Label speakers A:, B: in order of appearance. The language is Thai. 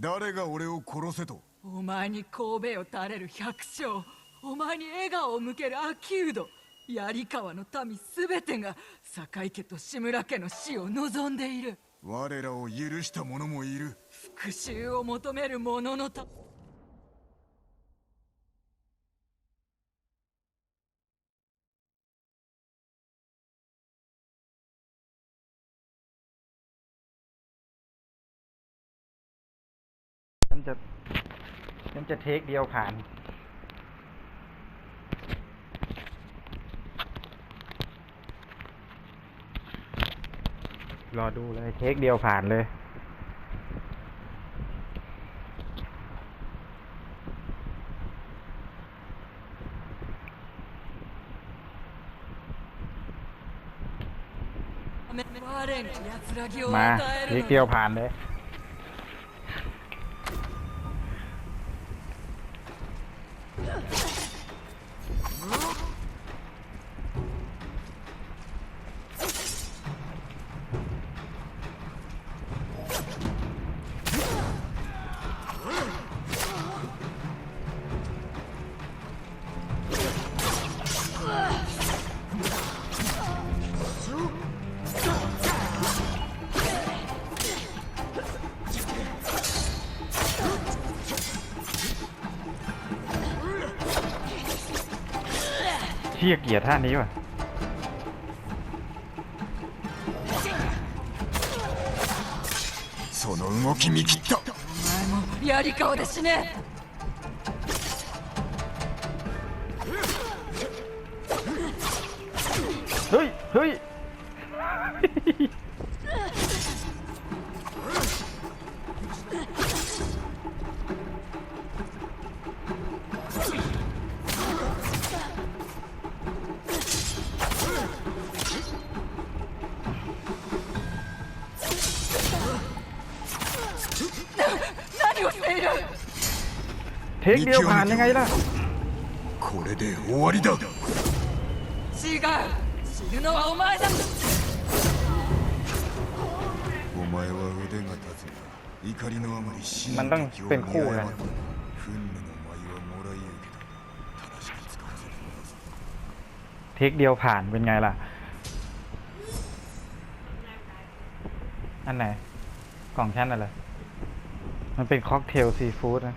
A: 誰が俺を殺せと？
B: お前に神戸を垂れる百姓お前に笑顔を向ける秋人槍川の民すべてが堺家と志村家の死を望んでいる。
A: 我らを許した者もいる。
B: 復讐を求める者のた
C: จะยังจะเทคเดียวผ่านรอดูเลยเทคเดียวผ่านเลย มาเทคเดียวผ่านเลย เชี่ยเกียร์ท่านี้ว่ะ
A: その動き見切った
B: お前も槍川で死ね
C: เฮ้ย เฮ้ย เทคเดียวผ่านยังไงล่ะ
A: これで終わりだ
B: 違う死ぬのはお前だ
A: お前は腕が立つが怒りのあまり死
C: มันต้องเป็นคู่กัน
A: 憤怒の舞はもらい受けた正しく使わせてもらうぞ
C: เทคเดียวผ่านเป็นไงล่ะ อันไหน กล่องชั้นอะไร มันเป็นค็อกเทลซีฟู้ดนะ